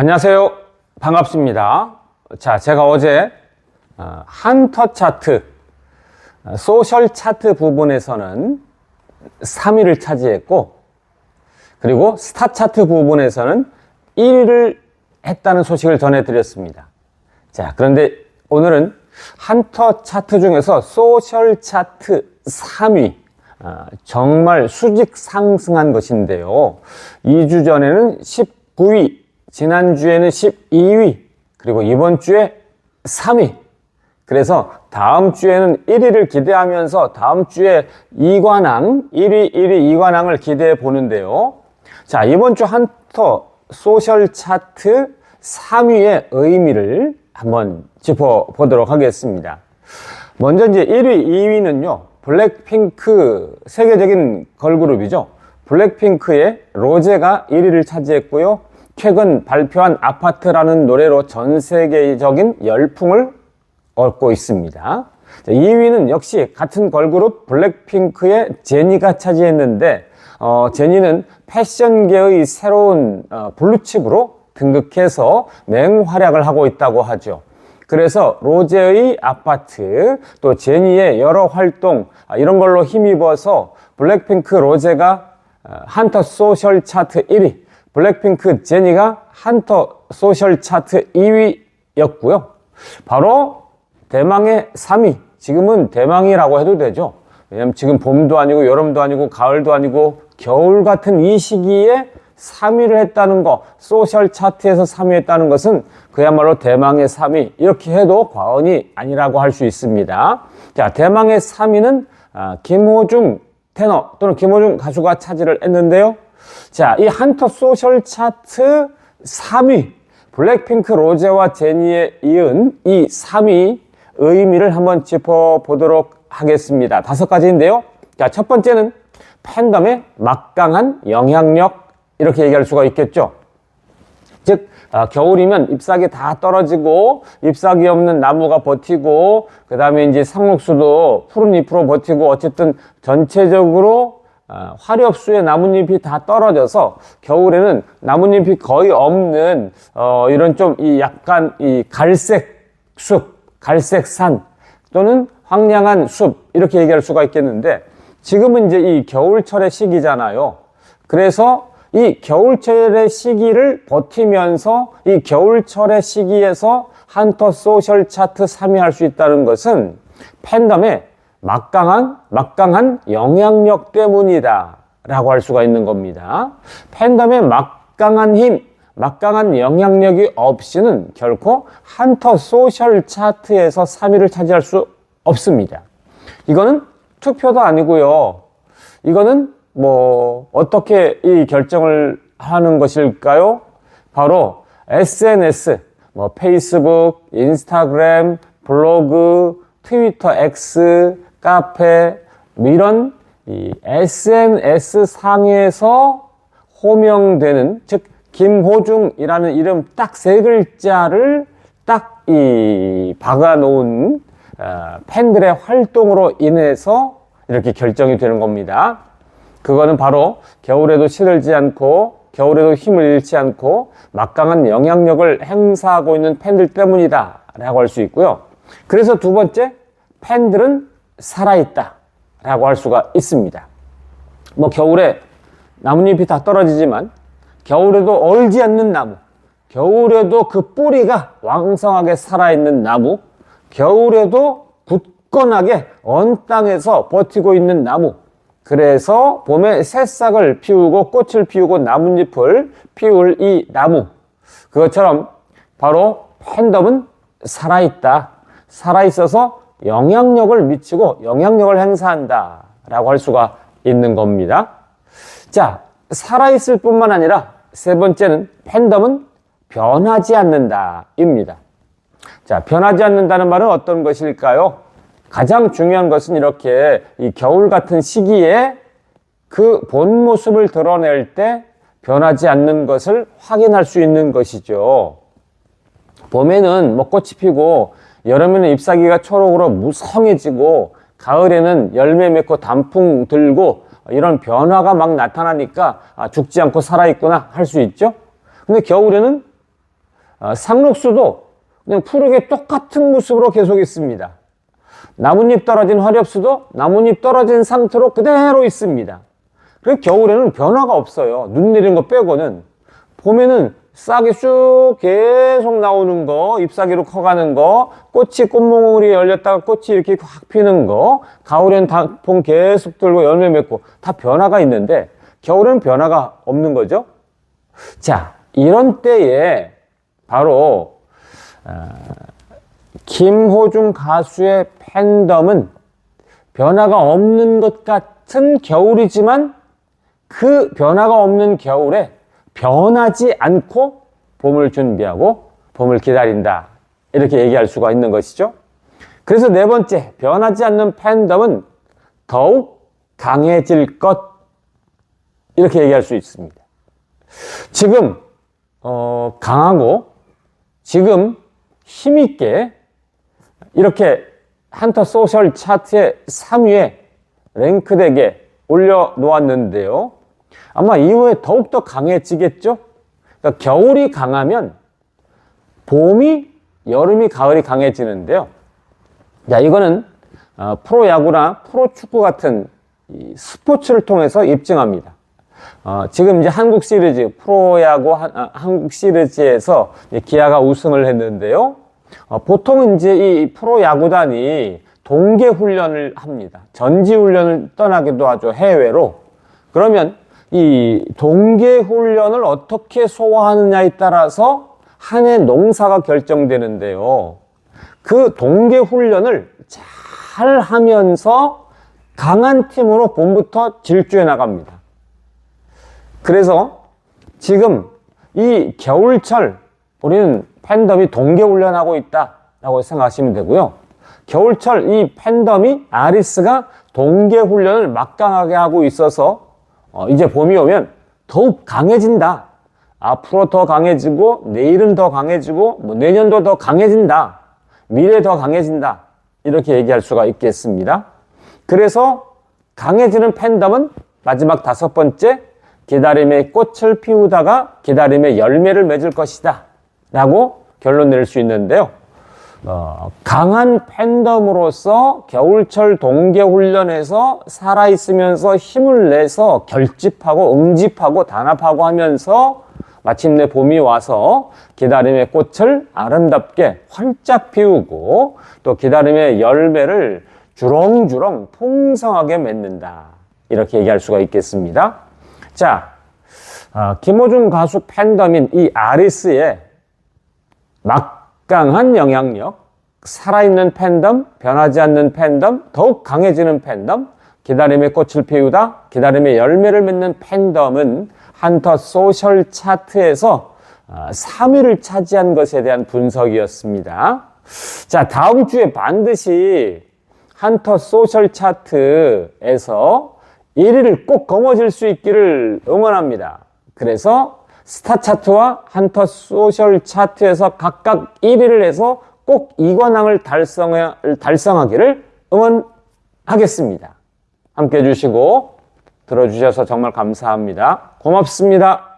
안녕하세요. 반갑습니다. 자, 제가 어제 어, 한터 차트, 어, 소셜 차트 부분에서는 3위를 차지했고, 그리고 스타 차트 부분에서는 1위를 했다는 소식을 전해드렸습니다. 자, 그런데 오늘은 한터 차트 중에서 소셜 차트 3위, 아, 정말 수직 상승한 것인데요. 2주 전에는 19위, 지난주에는 12위, 그리고 이번 주에 3위. 그래서 다음 주에는 1위를 기대하면서 다음 주에 이관왕, 1위, 1위 이관왕을 기대해 보는데요. 자, 이번 주 한터 소셜 차트 3위의 의미를 한번 짚어 보도록 하겠습니다. 먼저 이제 1위, 2위는요, 블랙핑크 세계적인 걸그룹이죠. 블랙핑크의 로제가 1위를 차지했고요. 최근 발표한 아파트라는 노래로 전 세계적인 열풍을 얻고 있습니다. 2위는 역시 같은 걸그룹 블랙핑크의 제니가 차지했는데 어, 제니는 패션계의 새로운 어, 블루칩으로 등극해서 맹활약을 하고 있다고 하죠. 그래서 로제의 아파트 또 제니의 여러 활동 아, 이런 걸로 힘입어서 블랙핑크 로제가 어, 한터 소셜 차트 1위, 블랙핑크 제니가 한터 소셜 차트 2위였고요. 바로 대망의 3위. 지금은 대망이라고 해도 되죠. 왜냐면 지금 봄도 아니고 여름도 아니고 가을도 아니고 겨울 같은 이 시기에 3위를 했다는 거, 소셜 차트에서 3위 했다는 것은 그야말로 대망의 3위. 이렇게 해도 과언이 아니라고 할 수 있습니다. 자, 대망의 3위는 아, 김호중 테너 또는 김호중 가수가 차지를 했는데요. 자, 이 한터 소셜 차트 3위. 블랙핑크 로제와 제니에 이은 이 3위 의미를 한번 짚어보도록 하겠습니다. 다섯 가지인데요. 자, 첫 번째는 팬덤의 막강한 영향력 이렇게 얘기할 수가 있겠죠. 즉 아, 겨울이면 잎사귀 다 떨어지고 잎사귀 없는 나무가 버티고 그 다음에 이제 상록수도 푸른 잎으로 버티고 어쨌든 전체적으로 아, 화렵수의 나뭇잎이 다 떨어져서 겨울에는 나뭇잎이 거의 없는 어, 이런 좀 이 약간 이 갈색 숲, 갈색 산 또는 황량한 숲 이렇게 얘기할 수가 있겠는데 지금은 이제 이 겨울철의 시기잖아요. 그래서 이 겨울철의 시기를 버티면서 이 겨울철의 시기에서 한터 소셜 차트 3위 할 수 있다는 것은 팬덤의 막강한, 막강한 영향력 때문이다. 라고 할 수가 있는 겁니다. 팬덤의 막강한 힘, 막강한 영향력이 없이는 결코 한터 소셜 차트에서 3위를 차지할 수 없습니다. 이거는 투표도 아니고요. 이거는 뭐 어떻게 이 결정을 하는 것일까요? 바로 SNS, 뭐 페이스북, 인스타그램, 블로그, 트위터 X, 카페 뭐 이런 이 SNS 상에서 호명되는 즉 김호중이라는 이름 딱 세 글자를 딱 이 박아 놓은 어, 팬들의 활동으로 인해서 이렇게 결정이 되는 겁니다. 그거는 바로 겨울에도 시들지 않고 겨울에도 힘을 잃지 않고 막강한 영향력을 행사하고 있는 팬들 때문이다 라고 할 수 있고요. 그래서 두 번째, 팬들은 살아있다 라고 할 수가 있습니다. 뭐 겨울에 나뭇잎이 다 떨어지지만 겨울에도 얼지 않는 나무, 겨울에도 그 뿌리가 왕성하게 살아있는 나무, 겨울에도 굳건하게 언 땅에서 버티고 있는 나무, 그래서 봄에 새싹을 피우고 꽃을 피우고 나뭇잎을 피울 이 나무. 그것처럼 바로 팬덤은 살아있다. 살아있어서 영향력을 미치고 영향력을 행사한다. 라고 할 수가 있는 겁니다. 자, 살아있을 뿐만 아니라 세 번째는 팬덤은 변하지 않는다. 입니다. 자, 변하지 않는다는 말은 어떤 것일까요? 가장 중요한 것은 이렇게 이 겨울 같은 시기에 그 본 모습을 드러낼 때 변하지 않는 것을 확인할 수 있는 것이죠. 봄에는 뭐 꽃이 피고 여름에는 잎사귀가 초록으로 무성해지고 가을에는 열매 맺고 단풍 들고 이런 변화가 막 나타나니까 아, 죽지 않고 살아있구나 할 수 있죠. 근데 겨울에는 어, 상록수도 그냥 푸르게 똑같은 모습으로 계속 있습니다. 나뭇잎 떨어진 화렵수도 나뭇잎 떨어진 상태로 그대로 있습니다. 그래서 겨울에는 변화가 없어요. 눈 내린 거 빼고는. 봄에는 싹이 쑥 계속 나오는 거, 잎사귀로 커가는 거, 꽃이 꽃몽울이 열렸다가 꽃이 이렇게 확 피는 거, 가을엔 단풍 계속 들고 열매 맺고 다 변화가 있는데 겨울에는 변화가 없는 거죠. 자, 이런 때에 바로 어, 김호중 가수의 팬덤은 변화가 없는 것 같은 겨울이지만 그 변화가 없는 겨울에 변하지 않고 봄을 준비하고 봄을 기다린다. 이렇게 얘기할 수가 있는 것이죠. 그래서 네 번째, 변하지 않는 팬덤은 더욱 강해질 것. 이렇게 얘기할 수 있습니다. 지금, 어, 강하고, 지금 힘있게 이렇게 한터 소셜 차트의 3위에 랭크되게 올려놓았는데요. 아마 이후에 더욱더 강해지겠죠? 그러니까 겨울이 강하면 봄이, 여름이, 가을이 강해지는데요. 자, 이거는 어, 프로야구나 프로축구 같은 이 스포츠를 통해서 입증합니다. 어, 지금 이제 한국 시리즈, 프로야구 한, 아, 한국 시리즈에서 기아가 우승을 했는데요. 어, 보통은 이제 이 프로야구단이 동계 훈련을 합니다. 전지 훈련을 떠나기도 하죠. 해외로. 그러면 이 동계 훈련을 어떻게 소화하느냐에 따라서 한 해 농사가 결정되는데요. 그 동계 훈련을 잘 하면서 강한 팀으로 봄부터 질주해 나갑니다. 그래서 지금 이 겨울철 우리는 팬덤이 동계 훈련하고 있다라고 생각하시면 되고요. 겨울철 이 팬덤이 아리스가 동계 훈련을 막강하게 하고 있어서 어, 이제 봄이 오면 더욱 강해진다. 앞으로 더 강해지고 내일은 더 강해지고 뭐 내년도 더 강해진다. 미래 더 강해진다. 이렇게 얘기할 수가 있겠습니다. 그래서 강해지는 팬덤은 마지막 다섯 번째 기다림의 꽃을 피우다가 기다림의 열매를 맺을 것이다. 라고 결론 낼 수 있는데요. 어, 강한 팬덤으로서 겨울철 동계 훈련에서 살아있으면서 힘을 내서 결집하고 응집하고 단합하고 하면서 마침내 봄이 와서 기다림의 꽃을 아름답게 활짝 피우고 또 기다림의 열매를 주렁주렁 풍성하게 맺는다. 이렇게 얘기할 수가 있겠습니다. 자, 어, 김호중 가수 팬덤인 이 아리스의 막 강한 영향력, 살아있는 팬덤, 변하지 않는 팬덤, 더욱 강해지는 팬덤, 기다림의 꽃을 피우다, 기다림의 열매를 맺는 팬덤은 한터 소셜 차트에서 3위를 차지한 것에 대한 분석이었습니다. 자, 다음 주에 반드시 한터 소셜 차트에서 1위를 꼭 거머쥘 수 있기를 응원합니다. 그래서 스타 차트와 한터 소셜 차트에서 각각 1위를 해서 꼭 2관왕을 달성하기를 응원하겠습니다. 함께 해주시고 들어주셔서 정말 감사합니다. 고맙습니다.